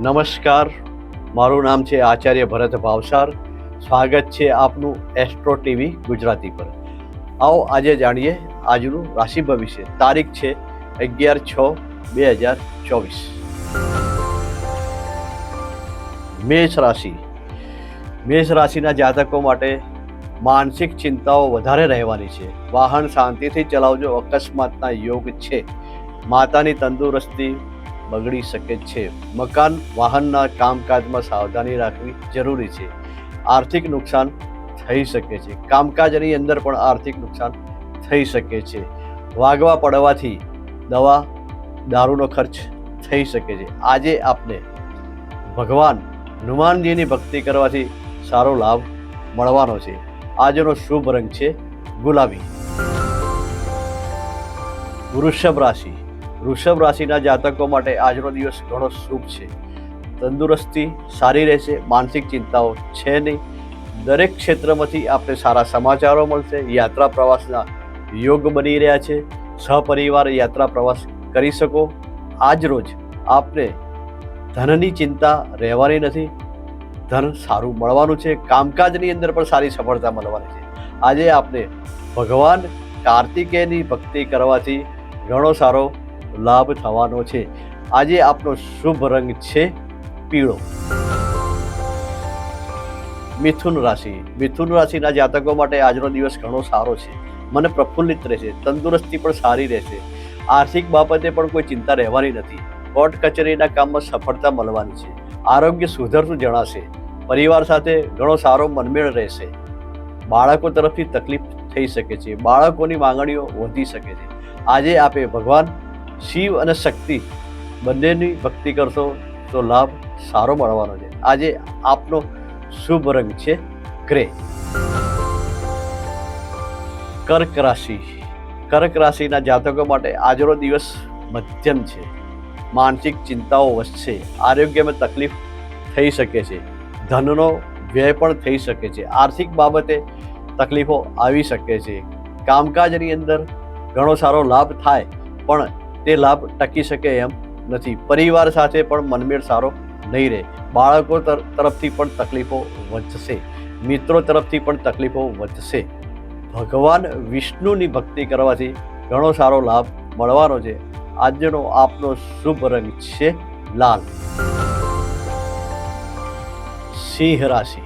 નમસ્કાર. મારું નામ છે આચાર્ય ભરત ભાવસાર. સ્વાગત છે આપનું એસ્ટ્રો ટીવી ગુજરાતી પર. આવો આજે જાણીએ આજનું રાશિ ભવિષ્ય. તારીખ છે અગિયાર છ બે હજાર ચોવીસ. મેષ રાશિ. મેષ રાશિના જાતકો માટે માનસિક ચિંતાઓ વધારે રહેવાની છે. વાહન શાંતિથી ચલાવજો. અકસ્માતના યોગ છે. માતાની તંદુરસ્તી બગડી શકે છે. મકાન, વાહનના કામકાજમાં સાવધાની રાખવી જરૂરી છે. આર્થિક નુકસાન થઈ શકે છે. કામકાજની અંદર પણ આર્થિક નુકસાન થઈ શકે છે. વાગવા પડવાથી દવા, દારૂનો ખર્ચ થઈ શકે છે. આજે આપને ભગવાન હનુમાનજીની ભક્તિ કરવાથી સારો લાભ મળવાનો છે. આજનો શુભ રંગ છે ગુલાબી. વૃષભ રાશિ. વૃષભ રાશિના જાતકો માટે આજનો દિવસ ઘણો શુભ છે. તંદુરસ્તી સારી રહેશે, માનસિક ચિંતાઓ છે નહીં. દરેક ક્ષેત્રમાંથી આપણે સારા સમાચારો મળશે, યાત્રા પ્રવાસના યોગ બની રહ્યા છે. સહપરિવાર યાત્રા પ્રવાસ કરી શકો. આજ રોજ આપને ધનની ચિંતા રહેવાની નથી. ધન સારું મળવાનું છે, કામકાજની અંદર પણ સારી સફળતા મળવાની છે. આજે આપને ભગવાન કાર્તિકેયની ભક્તિ કરવાથી ઘણો સારો લાભ થવાનો છે. આજે આપનો શુભ રંગ છે પીળો. મિથુન રાશિ. મિથુન રાશિના જાતકો માટે આજનો દિવસ ઘણો સારો છે. મને પ્રફુલ્લિત રહેશે, તંદુરસ્તી પણ સારી રહેશે. આર્થિક બાબતે પણ કોઈ ચિંતા રહેવાની નથી. કોર્ટ કચેરીના કામમાં સફળતા મળવાની છે. આરોગ્ય સુધરતું જણાશે. પરિવાર સાથે ઘણો સારો મનમેળ રહેશે. બાળકો તરફથી તકલીફ થઈ શકે છે. બાળકોની માંગણીઓ વધી શકે છે. આજે આપે ભગવાન શિવ અને શક્તિ બંનેની ભક્તિ કરશો તો લાભ સારો મળવાનો છે. આજે આપનો શુભ રંગ છે ગ્રે. કર્ક રાશિ. કર્ક રાશિના જાતકો માટે આજનો દિવસ મધ્યમ છે. માનસિક ચિંતાઓ વધશે. આરોગ્યમાં તકલીફ થઈ શકે છે. ધનનો વ્યય પણ થઈ શકે છે. આર્થિક બાબતે તકલીફો આવી શકે છે. કામકાજની અંદર ઘણો સારો લાભ થાય. પણ તે લાભ ટકી શકે એમ નથી. પરિવાર સાથે પણ મનમેળ સારો નહીં રહે. બાળકો તર- તરફથી પણ તકલીફો વધશે. મિત્રો તરફથી પણ તકલીફો વધશે. ભગવાન વિષ્ણુની ભક્તિ કરવાથી ઘણો સારો લાભ મળવાનો છે. આજનો આપનો શુભ રંગ છે લાલ. સિંહ રાશિ.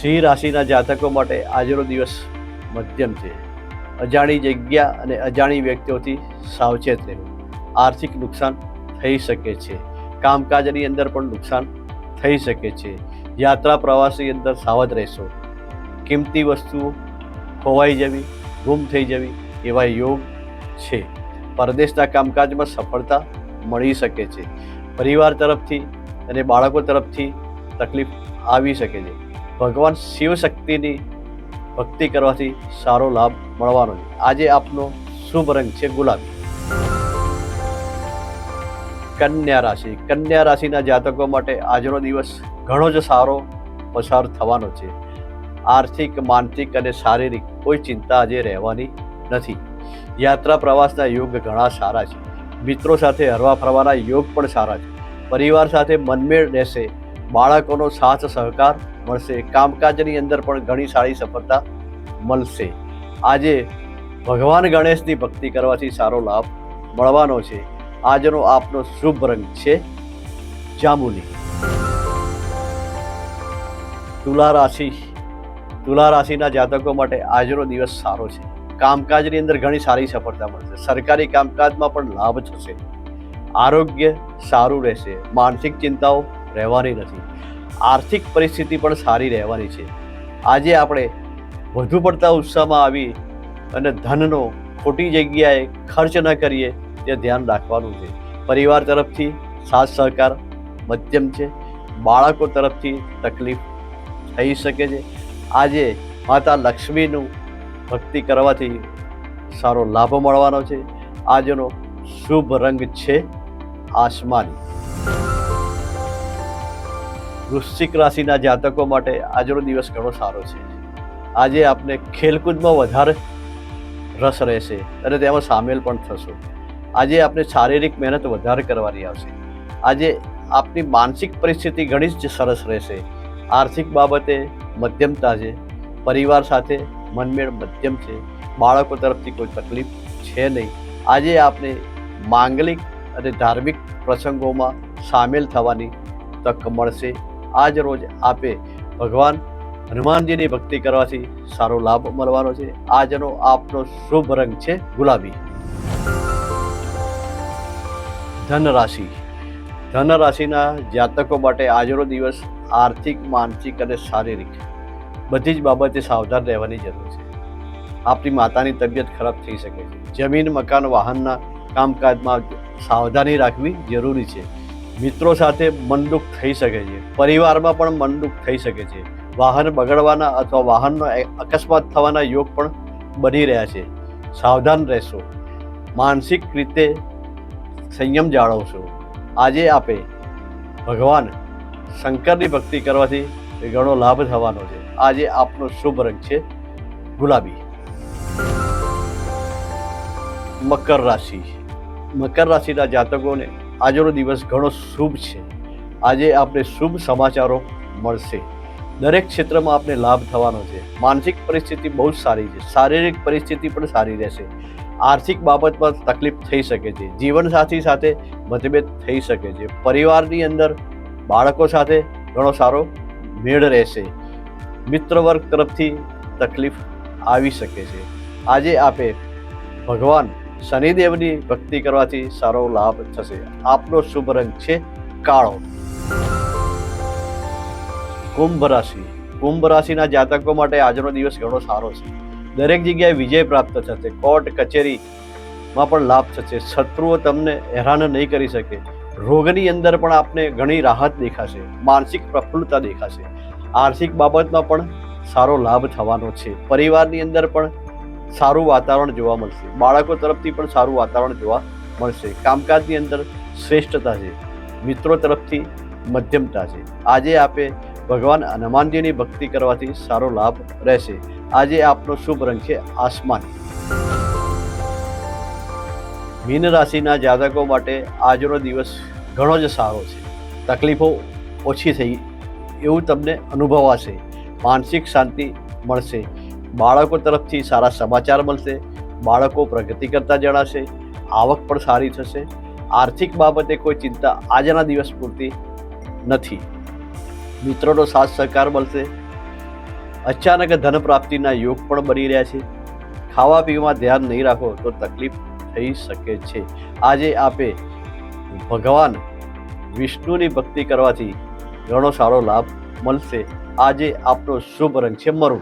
સિંહ રાશિના જાતકો માટે આજનો દિવસ મધ્યમ છે. અજાણી જગ્યા અને અજાણી વ્યક્તિઓથી સાવચેત રહેવું. આર્થિક નુકસાન થઈ શકે છે. કામકાજની અંદર પણ નુકસાન થઈ શકે છે. યાત્રા પ્રવાસની અંદર સાવધ રહેશો. કિંમતી વસ્તુઓ ખોવાઈ જવી, ગુમ થઈ જવી એવા યોગ છે. પરદેશના કામકાજમાં સફળતા મળી શકે છે. પરિવાર તરફથી અને બાળકો તરફથી તકલીફ આવી શકે છે. ભગવાન શિવશક્તિની ભક્તિ કરવાથી સારો લાભ મળવાનો છે. આજે આપનો શુભ રંગ છે ગુલાબી. કન્યા રાશિ. કન્યા રાશિના જાતકો માટે આજનો દિવસ ઘણો જ સારો પસાર થવાનો છે. આર્થિક, માનસિક અને શારીરિક કોઈ ચિંતા આજે રહેવાની નથી. યાત્રા પ્રવાસના યોગ ઘણા સારા છે. મિત્રો સાથે હરવા ફરવાના યોગ પણ સારા છે. પરિવાર સાથે મનમેળ રહેશે. બાળકોનો સાથ સહકાર મળશે. કામકાજની અંદર પણ ઘણી સારી સફળતા મળશે. આજે ભગવાન ગણેશની ભક્તિ કરવાથી સારો લાભ મળવાનો છે. આજનો આપનો શુભ રંગ છે જાંબુલી. તુલા રાશિ. તુલા રાશિના જાતકો માટે આજનો દિવસ સારો છે. કામકાજની અંદર ઘણી સારી સફળતા મળશે. સરકારી કામકાજમાં પણ લાભ થશે. આરોગ્ય સારું રહેશે. માનસિક ચિંતાઓ રહેવાની નથી. આર્થિક પરિસ્થિતિ પણ સારી રહેવાની છે. આજે આપણે વધુ પડતા ઉત્સાહમાં આવી અને ધનનો ખોટી જગ્યાએ ખર્ચ ન કરીએ તે ધ્યાન રાખવાનું છે. પરિવાર તરફથી સાથ સહકાર મધ્યમ છે. બાળકો તરફથી તકલીફ થઈ શકે છે. આજે માતા લક્ષ્મીનું ભક્તિ કરવાથી સારો લાભ મળવાનો છે. આજનો શુભ રંગ છે આસમાની. વૃશ્ચિક રાશિના જાતકો માટે આજનો દિવસ ઘણો સારો છે. આજે આપને ખેલકૂદમાં વધારે રસ રહેશે અને તેમાં સામેલ પણ થશો. આજે આપણે શારીરિક મહેનત વધારે કરવાની આવશે. આજે આપની માનસિક પરિસ્થિતિ ઘણી જ સરસ રહેશે. આર્થિક બાબતે મધ્યમતા છે પરિવાર સાથે મનમેળ મધ્યમ છે. બાળકો તરફથી કોઈ તકલીફ છે નહીં. આજે આપને માંગલિક અને ધાર્મિક પ્રસંગોમાં સામેલ થવાની તક મળશે. આજ રોજ આપે ભગવાન હનુમાનજીની ભક્તિ કરવાથી સારો લાભ મળવાનો છે. આજનો આપનો શુભ રંગ છે ગુલાબી. ધન રાશિ ધન રાશિના જાતકો માટે આજનો દિવસ આર્થિક, માનસિક અને શારીરિક બધી જ બાબતે સાવધાન રહેવાની જરૂર છે. આપણી માતાની તબિયત ખરાબ થઈ શકે છે. જમીન, મકાન, વાહનના કામકાજમાં સાવધાની રાખવી જરૂરી છે. મિત્રો સાથે મનદુખ થઈ શકે છે. પરિવારમાં પણ મનદુખ થઈ શકે છે. વાહન બગડવાના અથવા વાહનનો અકસ્માત થવાના યોગ પણ બની રહ્યા છે. સાવધાન રહેશો. માનસિક રીતે સંયમ જાળવશો. આજે આપે ભગવાન શંકરની ભક્તિ કરવાથી ઘણો લાભ થવાનો છે. આજે આપનો શુભ રંગ છે ગુલાબી. મકર રાશિ. મકર રાશિના જાતકોને આજનો દિવસ ઘણો શુભ છે. આજે આપણે શુભ સમાચારો મળશે. દરેક ક્ષેત્રમાં આપણે લાભ થવાનો છે. માનસિક પરિસ્થિતિ બહુ જ સારી છે. શારીરિક પરિસ્થિતિ પણ સારી રહેશે. આર્થિક બાબતમાં તકલીફ થઈ શકે છે. જીવનસાથી સાથે મતભેદ થઈ શકે છે. પરિવારની અંદર બાળકો સાથે ઘણો સારો મેળ રહેશે. મિત્ર વર્ગ તરફથી તકલીફ આવી શકે છે. આજે આપે ભગવાન શનિદેવની ભક્તિ કરવાથી સારો લાભ થશે. આપનો શુભ રંગ છે કાળો. કુંભ રાશિ. કુંભ રાશિના જાતકો માટે આજનો દિવસ ઘણો સારો છે. દરેક જગ્યાએ વિજય પ્રાપ્ત થશે. કોર્ટ, કચેરીમાં પણ લાભ થશે. શત્રુઓ તમને હેરાન નહીં કરી શકે. રોગની અંદર પણ આપને ઘણી રાહત દેખાશે. માનસિક પ્રફુલ્લતા દેખાશે. આર્થિક બાબતમાં પણ સારો લાભ થવાનો છે. પરિવારની અંદર પણ સારું વાતાવરણ જોવા મળશે. બાળકો તરફથી પણ સારું વાતાવરણ જોવા મળશે. કામકાજની અંદર શ્રેષ્ઠતા છે. મિત્રો તરફથી મધ્યમતા છે. આજે આપે ભગવાન હનુમાનજીની ભક્તિ કરવાથી સારો લાભ રહેશે. આજે આપનો શુભ રંગ છે આસમાન. મીન રાશિના જાતકો માટે આજનો દિવસ ઘણો જ સારો છે. તકલીફો ઓછી થઈ એવું તમને અનુભવાશે. માનસિક શાંતિ મળશે. બાળકો તરફથી સારા સમાચાર મળશે, બાળકો પ્રગતિ કરતા જણાશે, આવક પણ સારી થશે. આર્થિક બાબતે કોઈ ચિંતા આજના દિવસ પૂરતી નથી. મિત્રોનો સાથ સહકાર મળશે. અચાનક ધન પ્રાપ્તિના યોગ પણ બની રહ્યા છે. ખાવા પીવામાં ધ્યાન નહીં રાખો તો તકલીફ થઈ શકે છે. આજે આપે ભગવાન વિષ્ણુની ભક્તિ કરવાથી ઘણો સારો લાભ મળશે. આજે આપનો શુભ રંગ છે મરૂન